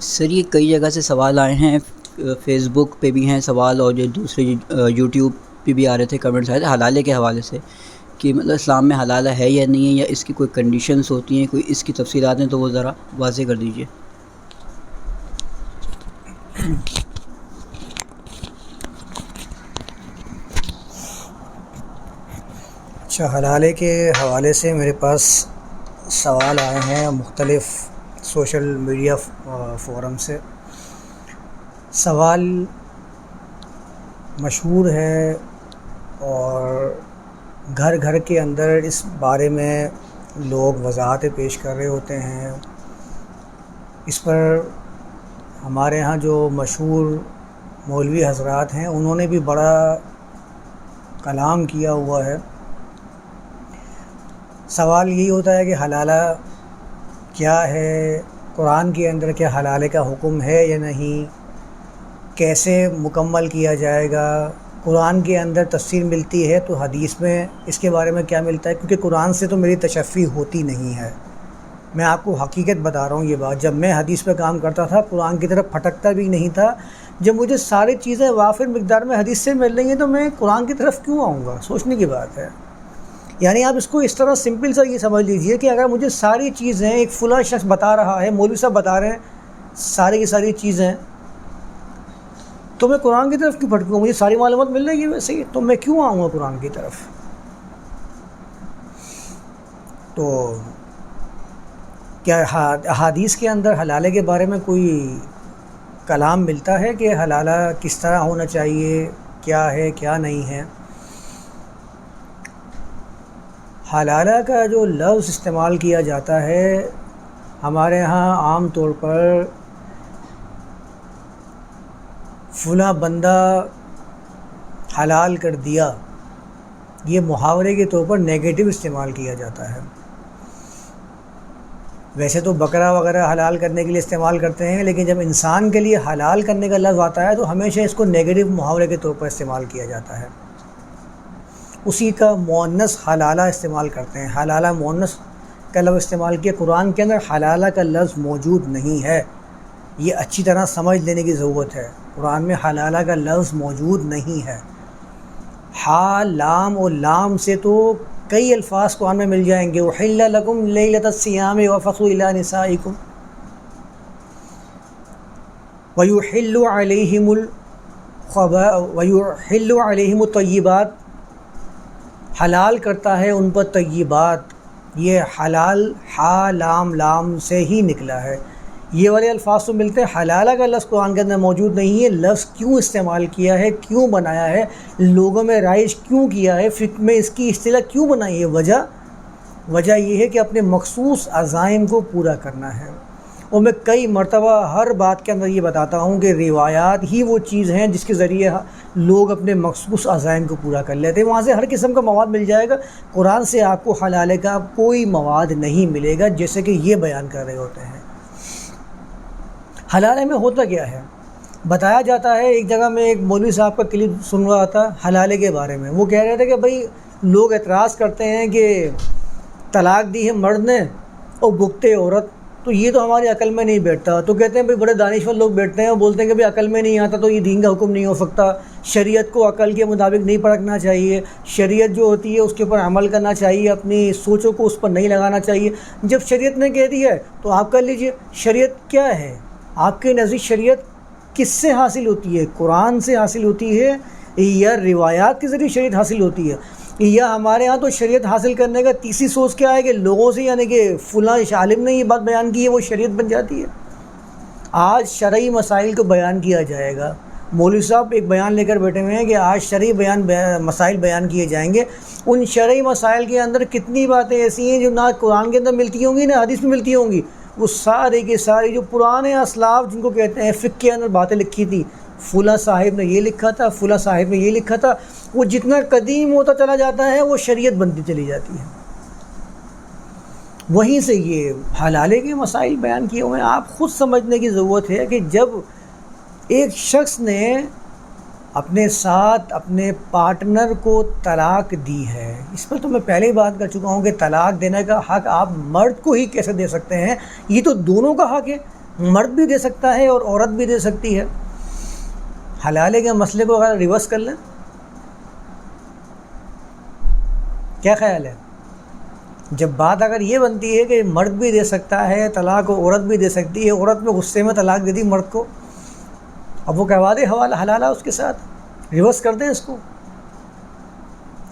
سر، یہ کئی جگہ سے سوال آئے ہیں فیس بک پہ بھی ہیں سوال اور جو دوسرے یوٹیوب پہ بھی آ رہے تھے کمنٹس آئے تھے حلالے کے حوالے سے کہ مطلب اسلام میں حلالہ ہے یا نہیں ہے یا اس کی کوئی کنڈیشنس ہوتی ہیں، کوئی اس کی تفصیلات ہیں تو وہ ذرا واضح کر دیجیے اچھا حلالے کے حوالے سے میرے پاس سوال آئے ہیں مختلف سوشل میڈیا فورم سے۔ سوال مشہور ہے اور گھر گھر کے اندر اس بارے میں لوگ وضاحتیں پیش کر رہے ہوتے ہیں۔ اس پر ہمارے یہاں جو مشہور مولوی حضرات ہیں، انہوں نے بھی بڑا کلام کیا ہوا ہے۔ سوال یہی ہوتا ہے کہ حلالہ کیا ہے؟ قرآن کے اندر کیا حلالے کا حکم ہے یا نہیں؟ کیسے مکمل کیا جائے گا؟ قرآن کے اندر تفصیل ملتی ہے تو حدیث میں اس کے بارے میں کیا ملتا ہے؟ کیونکہ قرآن سے تو میری تشفی ہوتی نہیں ہے۔ میں آپ کو حقیقت بتا رہا ہوں یہ بات۔ جب میں حدیث پہ کام کرتا تھا، قرآن کی طرف پھٹکتا بھی نہیں تھا۔ جب مجھے ساری چیزیں وافر مقدار میں حدیث سے مل رہی ہیں تو میں قرآن کی طرف کیوں آؤں گا؟ سوچنے کی بات ہے۔ یعنی آپ اس کو اس طرح سمپل سا یہ سمجھ لیجیے کہ اگر مجھے ساری چیزیں ایک فلاں شخص بتا رہا ہے، مولوی صاحب بتا رہے ہیں، ساری کی ساری چیزیں، تو میں قرآن کی طرف کیوں پھٹکوں مجھے ساری معلومات مل رہی ہے ویسے ہی، تو میں کیوں آؤں گا قرآن کی طرف؟ تو کیا احادیث کے اندر حلالے کے بارے میں کوئی کلام ملتا ہے کہ حلالہ کس طرح ہونا چاہیے، کیا ہے، کیا نہیں ہے؟ حلالہ کا جو لفظ استعمال کیا جاتا ہے، ہمارے یہاں عام طور پر فلاں بندہ حلال کر دیا، یہ محاورے کے طور پر نگیٹو استعمال کیا جاتا ہے۔ ویسے تو بکرا وغیرہ حلال کرنے کے لیے استعمال کرتے ہیں، لیکن جب انسان کے لیے حلال کرنے کا لفظ آتا ہے، تو ہمیشہ اس کو نگیٹو محاورے کے طور پر استعمال کیا جاتا ہے۔ اسی کا مونس حلالہ استعمال کرتے ہیں۔ حلالہ مونس کا لفظ استعمال کیا، قرآن کے اندر حلالہ کا لفظ موجود نہیں ہے۔ یہ اچھی طرح سمجھ لینے کی ضرورت ہے۔ قرآن میں حلالہ کا لفظ موجود نہیں ہے۔ ہا، لام و لام سے تو کئی الفاظ قرآن میں مل جائیں گے۔ وہ لکم لیلت السیام و فخو اللہ نسائکم ویحل علیہم الخبا ویحل علیہم الطیبات حلال کرتا ہے، ان پر طیبات۔ یہ حلال حا لام لام سے ہی نکلا ہے۔ یہ والے الفاظ تو ملتے ہیں حلالہ کا لفظ قرآن کے اندر موجود نہیں ہے، لفظ کیوں استعمال کیا ہے، کیوں بنایا ہے، لوگوں میں رائج کیوں کیا ہے، فکر میں اس کی اصطلاح کیوں بنائی ہے؟ وجہ؟ وجہ یہ ہے کہ اپنے مخصوص عزائم کو پورا کرنا ہے۔ اور میں کئی مرتبہ ہر بات کے اندر یہ بتاتا ہوں کہ روایات ہی وہ چیز ہیں جس کے ذریعے لوگ اپنے مخصوص عزائم کو پورا کر لیتے ہیں۔ وہاں سے ہر قسم کا مواد مل جائے گا۔ قرآن سے آپ کو حلالے کا کوئی مواد نہیں ملے گا جیسے کہ یہ بیان کر رہے ہوتے ہیں۔ حلالے میں ہوتا کیا ہے؟ بتایا جاتا ہے، ایک جگہ میں ایک مولوی صاحب کا کلپ سن رہا تھا حلالے کے بارے میں۔ وہ کہہ رہے تھے کہ بھائی، لوگ اعتراض کرتے ہیں کہ طلاق دی ہے مرد نے اور بکتے عورت تو یہ تو ہماری عقل میں نہیں بیٹھتا۔ تو کہتے ہیں بھائی بڑے دانشور لوگ بیٹھتے ہیں اور بولتے ہیں کہ بھائی عقل میں نہیں آتا تو یہ دین کا حکم نہیں ہو سکتا۔ شریعت کو عقل کے مطابق نہیں پرکھنا چاہیے۔ شریعت جو ہوتی ہے اس کے اوپر عمل کرنا چاہیے۔ اپنی سوچوں کو اس پر نہیں لگانا چاہیے۔ جب شریعت نے کہہ دیا ہے تو آپ کر لیجیے۔ شریعت کیا ہے؟ آپ کے نزدیک شریعت کس سے حاصل ہوتی ہے؟ قرآن سے حاصل ہوتی ہے یا روایات کے ذریعے شریعت حاصل ہوتی ہے؟ یا ہمارے ہاں تو شریعت حاصل کرنے کا تیسری سوچ کیا ہے کہ لوگوں سے یعنی کہ فلاں عالم نے یہ بات بیان کی ہے، وہ شریعت بن جاتی ہے۔ آج شرعی مسائل کو بیان کیا جائے گا۔ مولوی صاحب ایک بیان لے کر بیٹھے ہوئے ہیں کہ آج شرعی بیان، مسائل بیان کیے جائیں گے۔ ان شرعی مسائل کے اندر کتنی باتیں ایسی ہیں جو نہ قرآن کے اندر ملتی ہوں گی، نہ حدیث میں ملتی ہوں گی۔ وہ سارے کے سارے جو پرانے اسلاف جن کو کہتے ہیں فک کے اندر باتیں لکھی تھی فلاں صاحب نے یہ لکھا تھا، فلاں صاحب نے یہ لکھا تھا، وہ جتنا قدیم ہوتا چلا جاتا ہے، وہ شریعت بنتی چلی جاتی ہے۔ وہیں سے یہ حلالے کے مسائل بیان کیے ہوئے ہیں۔ آپ خود سمجھنے کی ضرورت ہے کہ جب ایک شخص نے اپنے ساتھ اپنے پارٹنر کو طلاق دی ہے، اس پر تو میں پہلے ہی بات کر چکا ہوں کہ طلاق دینے کا حق آپ مرد کو ہی کیسے دے سکتے ہیں؟ یہ تو دونوں کا حق ہے۔ مرد بھی دے سکتا ہے اور عورت بھی دے سکتی ہے۔ حلالے کے مسئلے کو اگر ریورس کر لیں؟ کیا خیال ہے؟ جب بات اگر یہ بنتی ہے کہ مرد بھی دے سکتا ہے، طلاق عورت بھی دے سکتی ہے، عورت میں غصے میں طلاق دے دی مرد کو، اب وہ کہوا دے حوالہ حلالہ اس کے ساتھ ریورس کر دیں اس کو۔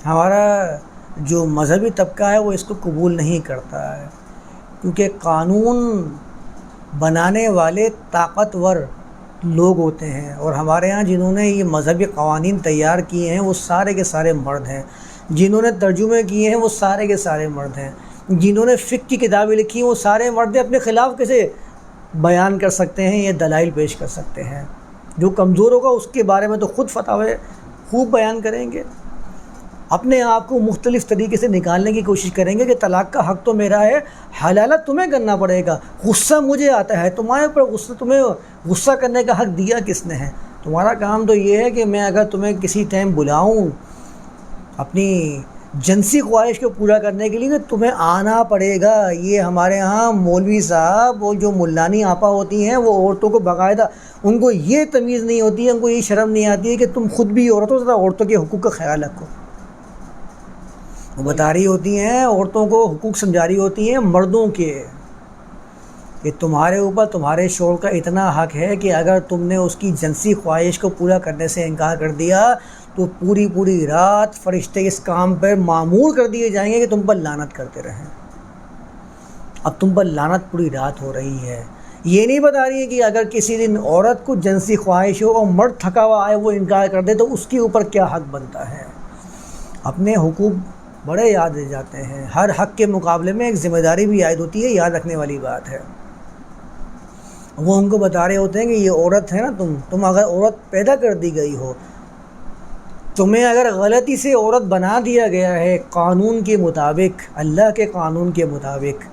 ہمارا جو مذہبی طبقہ ہے وہ اس کو قبول نہیں کرتا ہے، کیونکہ قانون بنانے والے طاقتور لوگ ہوتے ہیں اور ہمارے ہاں جنہوں نے یہ مذہبی قوانین تیار کیے ہیں وہ سارے کے سارے مرد ہیں۔ جنہوں نے ترجمے کیے ہیں وہ سارے کے سارے مرد ہیں۔ جنہوں نے فک کی کتابیں لکھی ہیں وہ سارے مرد اپنے خلاف کیسے بیان کر سکتے ہیں یا دلائل پیش کر سکتے ہیں؟ جو کمزور ہوگا اس کے بارے میں تو خود فتح خوب بیان کریں گے۔ اپنے آپ کو مختلف طریقے سے نکالنے کی کوشش کریں گے کہ طلاق کا حق تو میرا ہے، حلالت تمہیں کرنا پڑے گا۔ غصہ مجھے آتا ہے، تمہارے اوپر غصہ، تمہیں غصہ کرنے کا حق دیا کس نے ہے؟ تمہارا کام تو یہ ہے کہ میں اگر تمہیں کسی ٹائم بلاؤں اپنی جنسی خواہش کو پورا کرنے کے لیے کہ تمہیں آنا پڑے گا۔ یہ ہمارے ہاں مولوی صاحب وہ جو ملانی آپا ہوتی ہیں، وہ عورتوں کو باقاعدہ، ان کو یہ تمیز نہیں ہوتی ہے ان کو یہ شرم نہیں آتی ہے کہ تم خود بھی عورتوں سے، عورتوں کے حقوق کا خیال رکھو۔ بتا رہی ہوتی ہیں، عورتوں کو حقوق سمجھا رہی ہوتی ہیں مردوں کے، کہ تمہارے اوپر تمہارے شور کا اتنا حق ہے کہ اگر تم نے اس کی جنسی خواہش کو پورا کرنے سے انکار کر دیا، تو پوری پوری رات فرشتے اس کام پر معمول کر دیے جائیں گے کہ تم پر لانت کرتے رہیں۔ اب تم پر لانت پوری رات ہو رہی ہے۔ یہ نہیں بتا رہی ہے کہ اگر کسی دن عورت کو جنسی خواہش ہو اور مرد تھکا ہوا آئے وہ انکار کر دے، تو اس کے اوپر کیا حق بنتا ہے؟ اپنے حقوق بڑے یاد رہ جاتے ہیں۔ ہر حق کے مقابلے میں ایک ذمہ داری بھی عائد ہوتی ہے، یاد رکھنے والی بات ہے۔ وہ ان کو بتا رہے ہوتے ہیں کہ یہ عورت ہے نا تم تم اگر عورت پیدا کر دی گئی ہو، تمہیں اگر غلطی سے عورت بنا دیا گیا ہے قانون کے مطابق، اللہ کے قانون کے مطابق،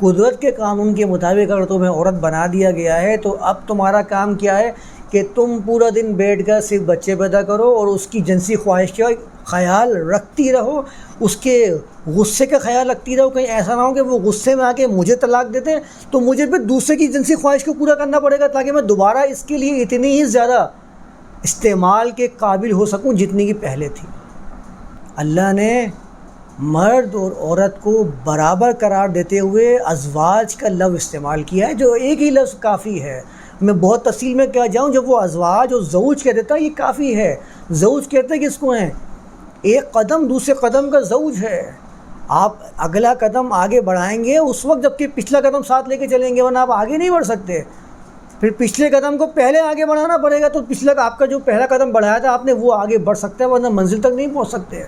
قدرت کے قانون کے مطابق اگر تمہیں عورت بنا دیا گیا ہے، تو اب تمہارا کام کیا ہے کہ تم پورا دن بیٹھ کر صرف بچے پیدا کرو اور اس کی جنسی خواہش کا خیال رکھتی رہو اس کے غصے کا خیال رکھتی رہو، کہیں ایسا نہ ہو کہ وہ غصے میں آ کے مجھے طلاق دیتے ہیں تو مجھے پھر دوسرے کی جنسی خواہش کو پورا کرنا پڑے گا تاکہ میں دوبارہ اس کے لیے اتنی ہی زیادہ استعمال کے قابل ہو سکوں جتنی کی پہلے تھی۔ اللہ نے مرد اور عورت کو برابر قرار دیتے ہوئے ازواج کا لفظ استعمال کیا ہے، جو ایک ہی لفظ کافی ہے۔ میں بہت تفصیل میں کیا جاؤں، جب وہ ازواج اور زوج کہہ دیتا ہے، یہ کافی ہے۔ زوج کہتے کس کو ہیں ایک قدم دوسرے قدم کا زوج ہے۔ آپ اگلا قدم آگے بڑھائیں گے، اس وقت جبکہ پچھلا قدم ساتھ لے کے چلیں گے، ورنہ آپ آگے نہیں بڑھ سکتے۔ پھر پچھلے قدم کو پہلے آگے بڑھانا پڑے گا، تو پچھلا آپ کا جو پہلا قدم بڑھایا تھا، آپ نے وہ آگے بڑھ سکتا ہے، ورنہ منزل تک نہیں پہنچ سکتے۔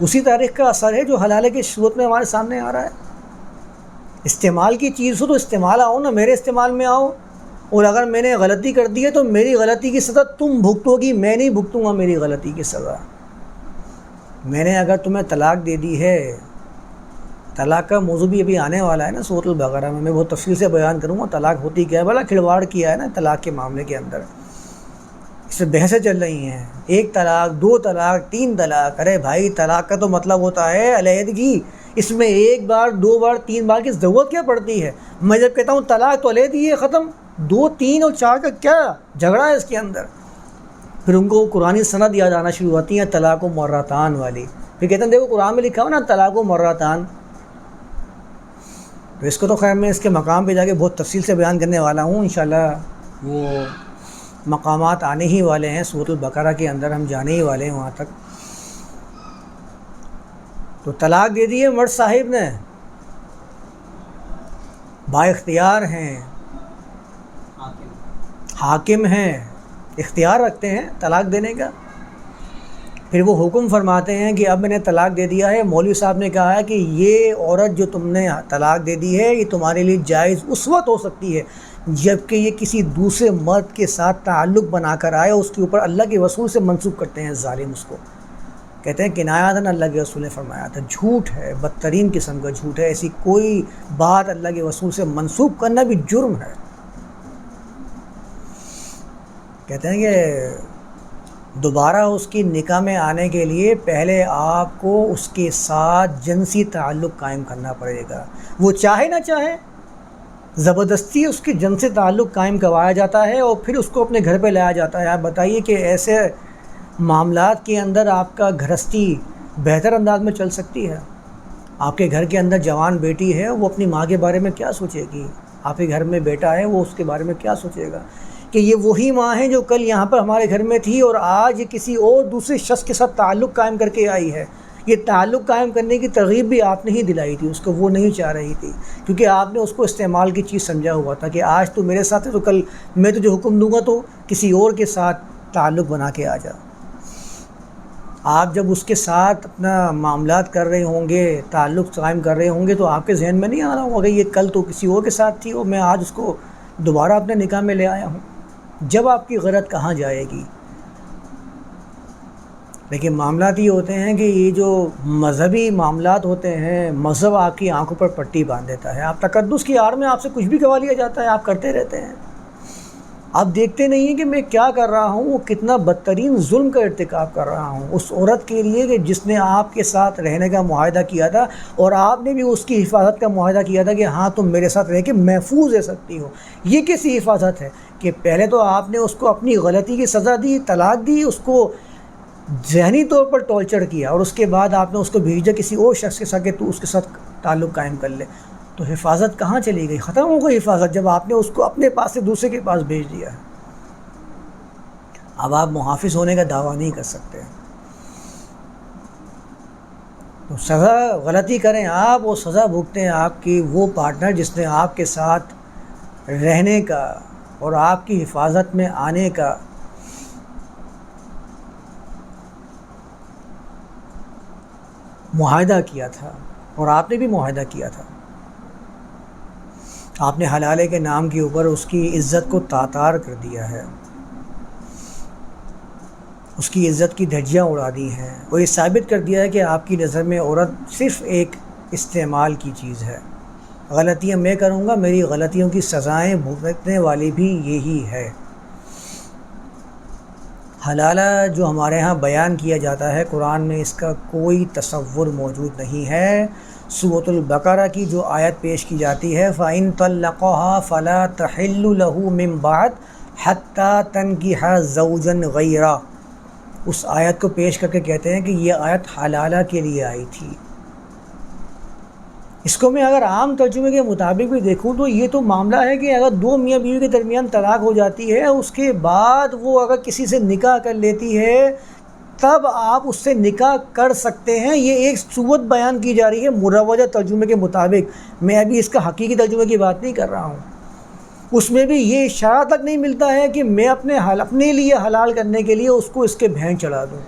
اسی تاریخ کا اثر ہے جو حلالے کی صورت میں ہمارے سامنے آ رہا ہے۔ استعمال کی چیز ہو تو استعمال آؤ نا، میرے استعمال میں آؤ۔ اور اگر میں نے غلطی کر دی ہے تو میری غلطی کی سزا تم بھگتو گی، میں نہیں بھگتوں گا میری غلطی کی سزا۔ میں نے اگر تمہیں طلاق دے دی ہے، طلاق کا موضوع بھی ابھی آنے والا ہے نا صورت البغرہ میں میں بہت تفصیل سے بیان کروں گا۔ طلاق ہوتی کیا ہے؟ بھلا کھلواڑ کیا ہے نا طلاق کے معاملے کے اندر۔ اس سے بحثیں چل رہی ہیں۔ ایک طلاق، دو طلاق، تین طلاق۔ ارے بھائی، طلاق کا تو مطلب ہوتا ہے علیحدگی۔ اس میں ایک بار، دو بار، تین بار کی ضرورت کیا پڑتی ہے؟ میں جب کہتا ہوں طلاق تو علیحدگی ہے، ختم۔ دو، تین اور چار کا کیا جھگڑا ہے اس کے اندر؟ پھر ان کو قرآن سند یاد آنا شروع ہوتی ہیں، طلاق و مراتان والی۔ پھر کہتے ہیں، دیکھو قرآن میں لکھا ہو نا، طلاق و مراتان۔ تو اس کو تو خیر میں اس کے مقام پہ جا کے بہت تفصیل سے بیان کرنے والا ہوں، انشاءاللہ وہ مقامات آنے ہی والے ہیں۔ صورت البقرہ کے اندر ہم جانے ہی والے ہیں وہاں تک۔ تو طلاق دے دیے مرد صاحب نے۔ با اختیار ہیں۔ حاکم ہیں، اختیار رکھتے ہیں طلاق دینے کا۔ پھر وہ حکم فرماتے ہیں کہ اب میں نے طلاق دے دیا ہے۔ مولوی صاحب نے کہا ہے کہ یہ عورت جو تم نے طلاق دے دی ہے، یہ تمہارے لیے جائز اس وقت ہو سکتی ہے، جبکہ یہ کسی دوسرے مرد کے ساتھ تعلق بنا کر آئے اس کے اوپر اللہ کے وصول سے منسوخ کرتے ہیں ظالم اس کو۔ کہتے ہیں کنایات اللہ کے رسول نے فرمایا تھا۔ جھوٹ ہے، بدترین قسم کا جھوٹ ہے۔ ایسی کوئی بات اللہ کے وصول سے منسوخ کرنا بھی جرم ہے۔ کہتے ہیں کہ دوبارہ اس کی نکاح میں آنے کے لیے پہلے آپ کو اس کے ساتھ جنسی تعلق قائم کرنا پڑے گا۔ وہ چاہے نہ چاہے، زبردستی اس کی جن سے تعلق قائم کروایا جاتا ہے اور پھر اس کو اپنے گھر پہ لایا جاتا ہے۔ آپ بتائیے کہ ایسے معاملات کے اندر آپ کا گھرستی بہتر انداز میں چل سکتی ہے؟ آپ کے گھر کے اندر جوان بیٹی ہے، وہ اپنی ماں کے بارے میں کیا سوچے گی؟ آپ کے گھر میں بیٹا ہے، وہ اس کے بارے میں کیا سوچے گا؟ کہ یہ وہی ماں ہے جو کل یہاں پر ہمارے گھر میں تھی اور آج یہ کسی اور دوسرے شخص کے ساتھ تعلق قائم کر کے آئی ہے۔ یہ تعلق قائم کرنے کی ترغیب بھی آپ نے ہی دلائی تھی، اس کو وہ نہیں چاہ رہی تھی۔ کیونکہ آپ نے اس کو استعمال کی چیز سمجھا ہوا تھا کہ آج تو میرے ساتھ ہے، تو کل میں تجھے حکم دوں گا تو کسی اور کے ساتھ تعلق بنا کے آ جا۔ آپ جب اس کے ساتھ اپنا معاملات کر رہے ہوں گے، تعلق قائم کر رہے ہوں گے، تو آپ کے ذہن میں نہیں آ رہا ہوگا کہ یہ کل تو کسی اور کے ساتھ تھی اور میں آج اس کو دوبارہ اپنے نکاح میں لے آیا ہوں۔ جب آپ کی غلط کہاں جائے گی؟ لیکن معاملات یہ ہوتے ہیں کہ یہ جو مذہبی معاملات ہوتے ہیں، مذہب آپ کی آنکھوں پر پٹی باندھ دیتا ہے۔ آپ تقدس کی آڑ میں آپ سے کچھ بھی گوا لیا جاتا ہے، آپ کرتے رہتے ہیں۔ آپ دیکھتے نہیں ہیں کہ میں کیا کر رہا ہوں، وہ کتنا بدترین ظلم کا ارتکاب کر رہا ہوں۔ اس عورت کے لیے کہ جس نے آپ کے ساتھ رہنے کا معاہدہ کیا تھا اور آپ نے بھی اس کی حفاظت کا معاہدہ کیا تھا کہ ہاں تم میرے ساتھ رہ کے محفوظ رہ سکتی ہو۔ یہ کیسی حفاظت ہے کہ پہلے تو آپ نے اس کو اپنی غلطی کی سزا دی، طلاق دی، اس کو ذہنی طور پر ٹارچر کیا اور اس کے بعد آپ نے اس کو بھیجا کسی اور شخص کے ساتھ کہ تو اس کے ساتھ تعلق قائم کر لے۔ تو حفاظت کہاں چلی گئی؟ ختم ہو گئی حفاظت جب آپ نے اس کو اپنے پاس سے دوسرے کے پاس بھیج دیا ہے۔ اب آپ محافظ ہونے کا دعویٰ نہیں کر سکتے۔ تو سزا غلطی کریں۔ آپ وہ سزا بھگتے ہیں آپ کی وہ پارٹنر جس نے آپ کے ساتھ رہنے کا اور آپ کی حفاظت میں آنے کا معاہدہ کیا تھا اور آپ نے بھی معاہدہ کیا تھا۔ آپ نے حلالے کے نام کے اوپر اس کی عزت کو تاتار کر دیا ہے۔ اس کی عزت کی دھجیاں اڑا دی ہیں۔ اور یہ ثابت کر دیا ہے کہ آپ کی نظر میں عورت صرف ایک استعمال کی چیز ہے۔ غلطیاں میں کروں گا، میری غلطیوں کی سزائیں بھگتنے والی بھی یہی ہے۔ حلالہ جو ہمارے ہاں بیان کیا جاتا ہے قرآن میں، اس کا کوئی تصور موجود نہیں ہے۔ صوت البقرہ کی جو آیت پیش کی جاتی ہے فعین طلقہ فلا تحل له من بعد حتیٰ تنکیہ زوجن غیرہ اس آیت کو پیش کر کے کہتے ہیں کہ یہ آیت حلالہ کے لیے آئی تھی۔ اس کو میں اگر عام ترجمے کے مطابق بھی دیکھوں تو یہ تو معاملہ ہے کہ اگر دو میاں بیوی کے درمیان طلاق ہو جاتی ہے، اس کے بعد وہ اگر کسی سے نکاح کر لیتی ہے تب آپ اس سے نکاح کر سکتے ہیں۔ یہ ایک صوت بیان کی جا رہی ہے مروجہ ترجمے کے مطابق۔ میں ابھی اس کا حقیقی ترجمے کی بات نہیں کر رہا ہوں۔ اس میں بھی یہ اشارہ تک نہیں ملتا ہے کہ میں اپنے حل، اپنے لیے حلال کرنے کے لیے اس کو اس کے بہن چڑھا دوں۔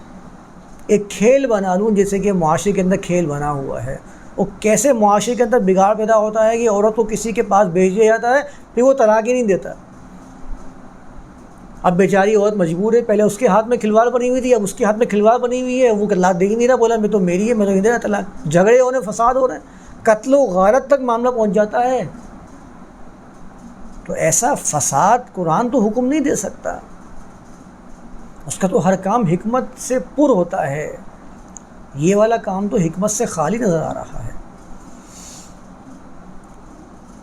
ایک کھیل بنا لوں جیسے کہ معاشرے کے اندر کھیل بنا ہوا ہے۔ وہ کیسے معاشرے کے اندر بگاڑ پیدا ہوتا ہے کہ عورت کو کسی کے پاس بھیج دیا جاتا ہے، پھر وہ طلاق ہی نہیں دیتا۔ اب بیچاری عورت مجبور ہے، پہلے اس کے ہاتھ میں کھلواڑ بنی ہوئی تھی، اب اس کے ہاتھ میں کھلواڑ بنی ہوئی ہے، وہ طلاق دے ہی نہیں رہا، بولا، میں تو میری ہے، میں تو نہیں دے رہا طلاق جھگڑے ہو رہے ہیں فساد ہو رہے ہیں قتل و غارت تک معاملہ پہنچ جاتا ہے۔ تو ایسا فساد قرآن تو حکم نہیں دے سکتا۔ اس کا تو ہر کام حکمت سے پر ہوتا ہے۔ یہ والا کام تو حکمت سے خالی نظر آ رہا ہے۔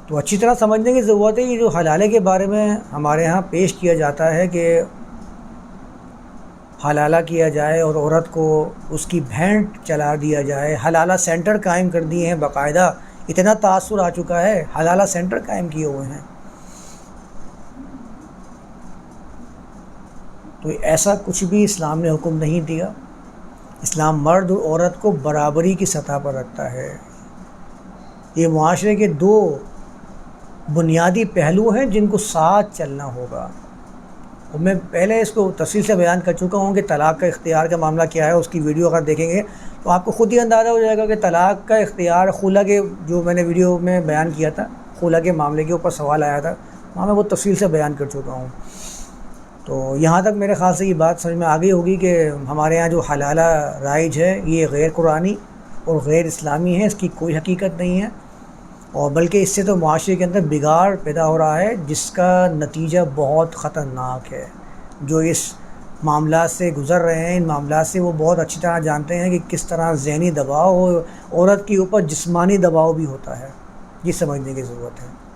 تو اچھی طرح سمجھنے کی ضرورت ہے یہ جو حلالے کے بارے میں ہمارے ہاں پیش کیا جاتا ہے کہ حلالہ کیا جائے اور عورت کو اس کی بھینٹ چلا دیا جائے، حلالہ سینٹر قائم کر دیے ہیں باقاعدہ، اتنا تاثر آ چکا ہے، حلالہ سینٹر قائم کیے ہوئے ہیں۔ تو ایسا کچھ بھی اسلام نے حکم نہیں دیا۔ اسلام مرد اور عورت کو برابری کی سطح پر رکھتا ہے۔ یہ معاشرے کے دو بنیادی پہلو ہیں جن کو ساتھ چلنا ہوگا۔ اور میں پہلے اس کو تفصیل سے بیان کر چکا ہوں کہ طلاق کا اختیار کا معاملہ کیا ہے، اس کی ویڈیو اگر دیکھیں گے تو آپ کو خود ہی اندازہ ہو جائے گا کہ طلاق کا اختیار خلا کے جو میں نے ویڈیو میں بیان کیا تھا خلا کے معاملے کے اوپر سوال آیا تھا، وہاں میں وہ تفصیل سے بیان کر چکا ہوں۔ تو یہاں تک میرے خیال سے یہ بات سمجھ میں آ گئی ہوگی کہ ہمارے یہاں جو حلالہ رائج ہے، یہ غیر قرآنی اور غیر اسلامی ہے، اس کی کوئی حقیقت نہیں ہے۔ اور بلکہ اس سے تو معاشرے کے اندر بگاڑ پیدا ہو رہا ہے، جس کا نتیجہ بہت خطرناک ہے۔ جو اس معاملات سے گزر رہے ہیں، ان معاملات سے وہ بہت اچھی طرح جانتے ہیں کہ کس طرح ذہنی دباؤ عورت کے اوپر جسمانی دباؤ بھی ہوتا ہے۔ یہ سمجھنے کی ضرورت ہے۔